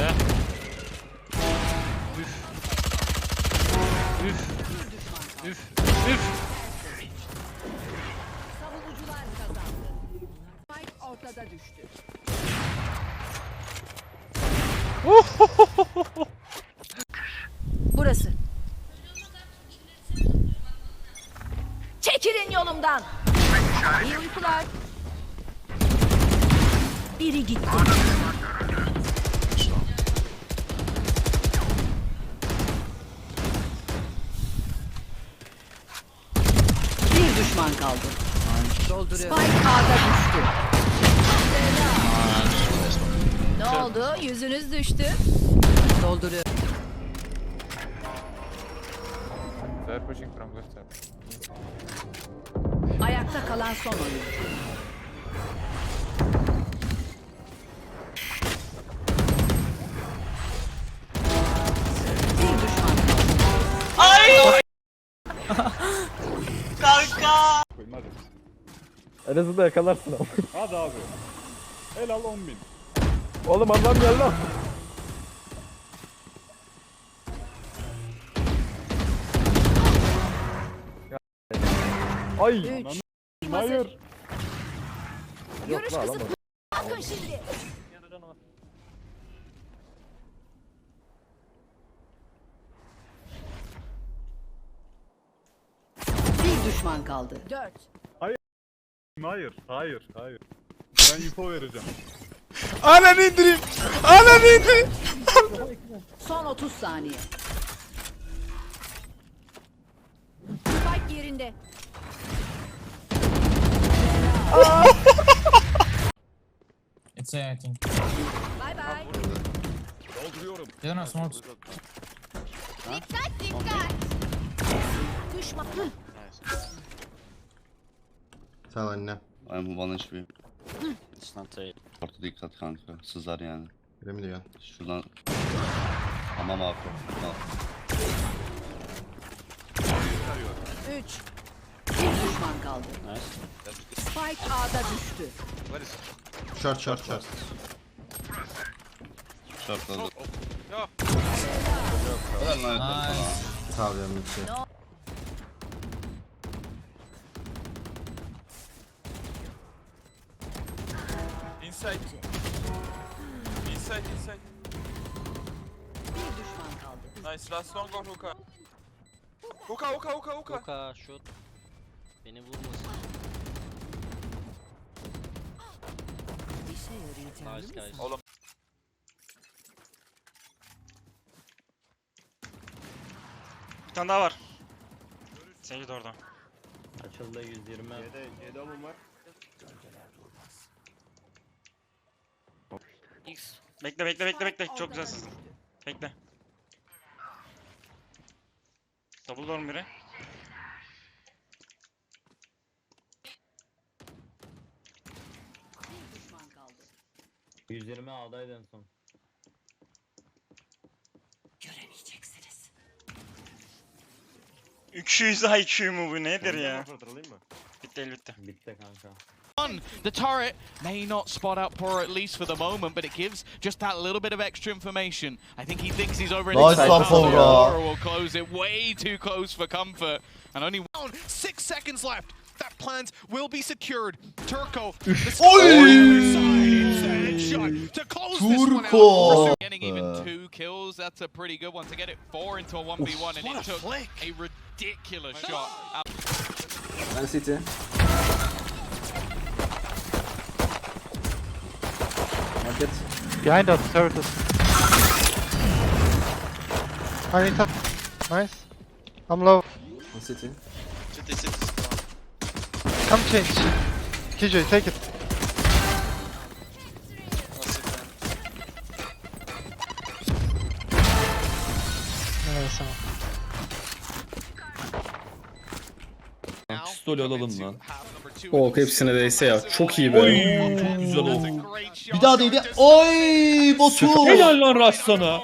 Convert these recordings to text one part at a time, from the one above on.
Be. Üf. Üf. Üf. Üf. Savunucular kazandı. Spike ortada düştü. Burası. Çekilin yolumdan. İyi uykular. Biri gitti. Bir düşman kaldı. Dolduruyor. Spike A'da düştü. Ne oldu? Yüzünüz düştü. Dolduruyor. They're pushing from left side. Ayakta kalan son oyuncu. En azından yakalarsın ama. Hadi abi. El al 10 bin. Oğlum adam geldi lan. Ay. Üç. Hayır. Görüş lan, kısıtlı. Bakın şimdi. Bir düşman kaldı. Dört. Hayır. Hayır. Hayır. Ben info vereceğim. Ananı indireyim. Ananı indireyim. Son 30 saniye. Spike yerinde. It's A, I think. Bay bay. You don't have smokes. Düşman. Sağ ol anne. Ben bana hiçbir It's not A. orta dikkat kanka. Sızar yani. Öyle mi diyor? Şuradan Tamam abi. Tamam. 3. Bir düşman kaldı. Spike A'da düştü. Short short short. Şartladı. Yo. Helal lan. Nice. Canım bir şey. Inside. Nice. Last long or hookah. Hookah, hookah, hookah, hookah. Luka şut. Beni vurmasın. İşe yarayacağını Nice guys. Oğlum. Bir tane daha var. Sage de orada. Açıldı 120. X. Bekle bekle bekle bekle. Çok güzel sızdın. Bekle. Double door mu biri? Bir düşman kaldı. 120 A'daydı en son. Göremeyeceksiniz. 200 IQ mu bu nedir ya? Bitti el bitti. Bitti kanka. The turret may not spot out Poro at least for the moment, but it gives just that little bit of extra information. I think he thinks he's over in Nice the one, Poro. Poro will close it way too close for comfort. And only one. Six seconds left. That plans will be secured. Turco. the headshot to close this one out. Turco. Getting even two kills, that's a pretty good one. To get it four into a 1v1 and it took a ridiculous shot. Ben City. Market. Behind us, services. I need help. Nice. I'm low. Ben City. Come change. Kijoy, take it. Neyse. Pistol alalım lan. Oh hepsine değse ya. Çok iyi be. Güzel oldu. Bir daha değdi. Oy Batu. lan Rush sana.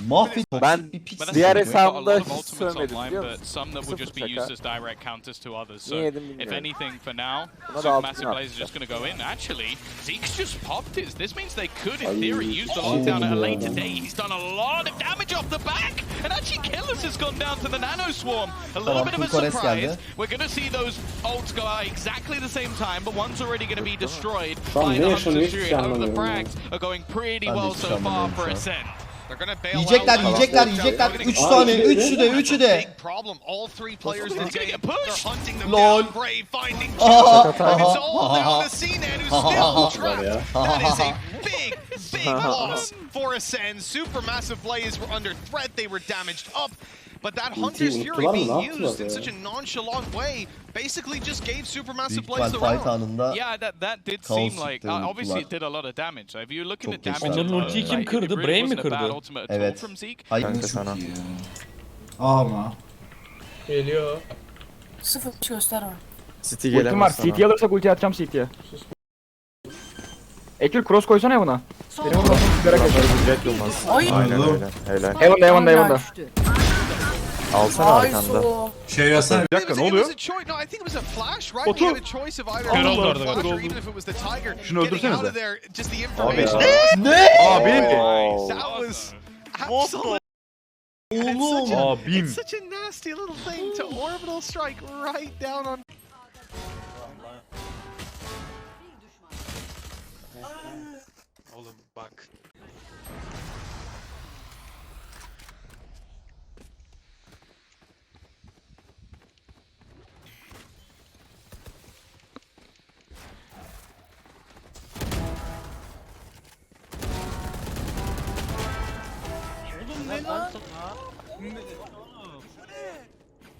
Mahvet. Ben bir pis. That's Diğer the thing, we've got a lot hesabımda of hiç ultimates sövmedim, online, biliyor but musun? some that will just be used şaka. as direct counters to others. So Niye yedim if bilmiyorum. anything for now, Buna da Supermassive Blaze is just going to go in. Actually, Zeke's just popped his. This means they could, in theory, use the lockdown at a later date. He's done a lot of damage off the back, and actually Killers has gone down to the Nano Swarm. A little Tamam, bit of a full surprise. geldi. We're going to see those ults go out exactly the same time, but one's already going to be destroyed Şu an by ne the yaşanıyor Hunter's hiçbir Fury. şey However, the anlamıyorum ya. frags are going pretty Ben de well hiç so far anlamıyorum for şu an. Ascent. They're gonna bail Yiyecekler, yiyecekler, yiyecekler. 3 tane, üçü de, üçü de. Lol. Aha, aha, down to CNET who's still trapped. ya. That is a big, big loss for Ascend. Supermassive Blaze were under threat. They were damaged up. But that Hunter's Fury being used in such a nonchalant way basically just gave Supermassive Blaze the round. Yeah, that that did seem like uh, obviously it did a lot of damage. So if you're looking Çok at damage, Onların ultiyi kim it kırdı? Brain mi wasn't a bad kırdı? Evet. from Zeke. Ay Kanka sana. Ama. Geliyor. Sıfır göster var. City gelemez sana. CT alırsak ulti atacağım CT'ye. Ekil cross koysana ya buna. Benim ondan sigara. Ay. Aynen öyle. Helal. Heaven'da Heaven'da Heaven'da. Alsana arkanda. Şey yazsana. Bir dakika ne oluyor? was a choice. No, I think it was a flash, right? Otur. We had a choice of either Kör oldu orada, kör or oldu. even if it was the Tiger Şunu getting out öldürsenize. of there. Just the Abi information. ya. Ne? Was absolute. Oğlum. Aa bim. It's such a nasty little thing to orbital strike right down on. Oğlum bak.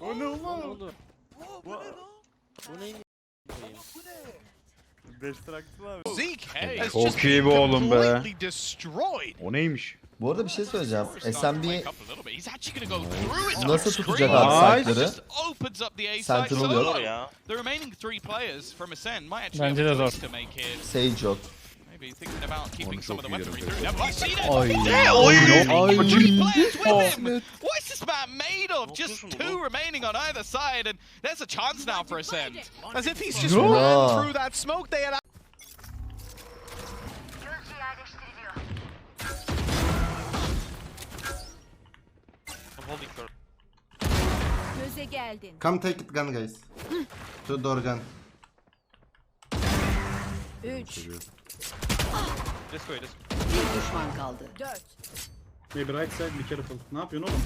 O ne oğlum? oldu? Bu ne? Zeke, hey. Has Çok just iyi be oğlum be. completely destroyed. O neymiş? Bu arada bir şey söyleyeceğim. SMB. He's actually gonna go through his nasıl tutacak abi Nice. site'ları? Just opens up the A site Sentinel solo. yok. The remaining three players from Ascend might actually Bence have a de zor. choice to make here. Sage yok. Maybe thinking about keeping Onu some of the weaponry through. Have you seen it? Ay. Yeah, Ay. Three players with him. What is this map made of? Just two remaining on either side, and there's a chance now for Ascend. As if he's just No. ran through that smoke they had. Come take it gun guys. To door gun. 3. Let's go, let's Bir düşman kaldı. 4. Be bright side be careful. Ne yapıyorsun oğlum?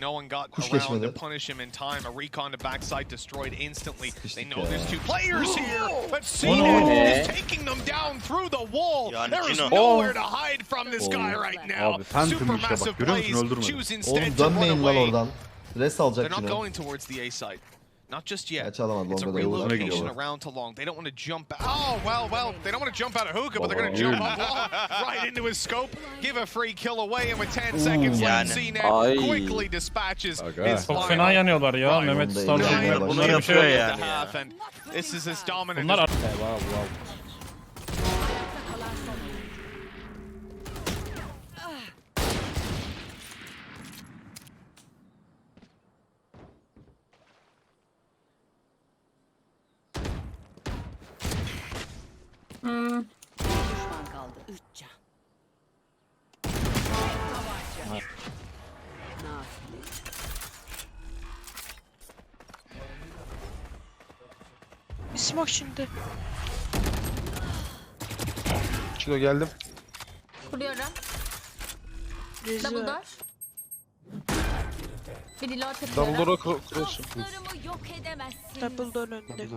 No one got Kuş around to punish him in time. A recon to backside destroyed instantly. They Sıkıştık know ya. there's two players here, but oh, ne? CNET is taking them down through the wall. There is nowhere to oh. hide from this oh. guy right now. Abi Phantom işte bak görüyor musun öldürmedi. choose Oğlum instead to run dönmeyin lan away. oradan. Res alacak They're not yine. going towards the A site. Not just yet. Gerçi alamadı. It's a relocation around to long. They don't want to jump. Oh well, well. They don't want to jump out of hookah, but they're going to jump up long, right into his scope, give a free kill away, and with 10 seconds left, CNET Ay. quickly dispatches Aga. his Çok final. fena yanıyorlar ya. Mehmet Star. Bunlara bir şey and this is as dominant. Bunlar as Bir Nafile. Smoke şimdi. Çilo geldim. Kuruyorum. Double door. Bir reload yapıyorum. Dumbledore'a cross'um. Dostlarımı yok edemezsin. Double door önünde.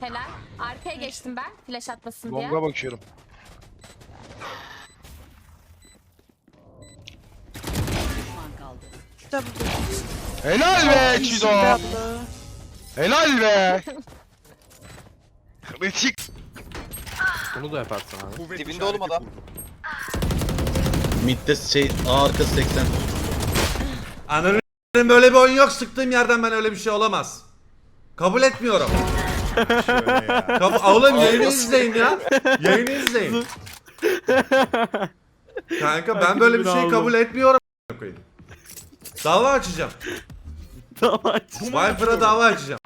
Helal. Arkaya geçtim ben. Flash atmasın diye. Longa bakıyorum. Düşman kaldı. Helal be Çilo. Helal be. Kritik. Bunu da yaparsın abi. Dibinde oğlum adam. Mid'de şey A arkası 80. Ananın böyle bir oyun yok. Sıktığım yerden ben öyle bir şey olamaz. Kabul etmiyorum. Kabul... Oğlum yayını izleyin ya. Yayını izleyin. Kanka ben böyle bir şey kabul etmiyorum. a**ına koyayım. Dava açacağım. Tamam. Viper'a dava açacağım.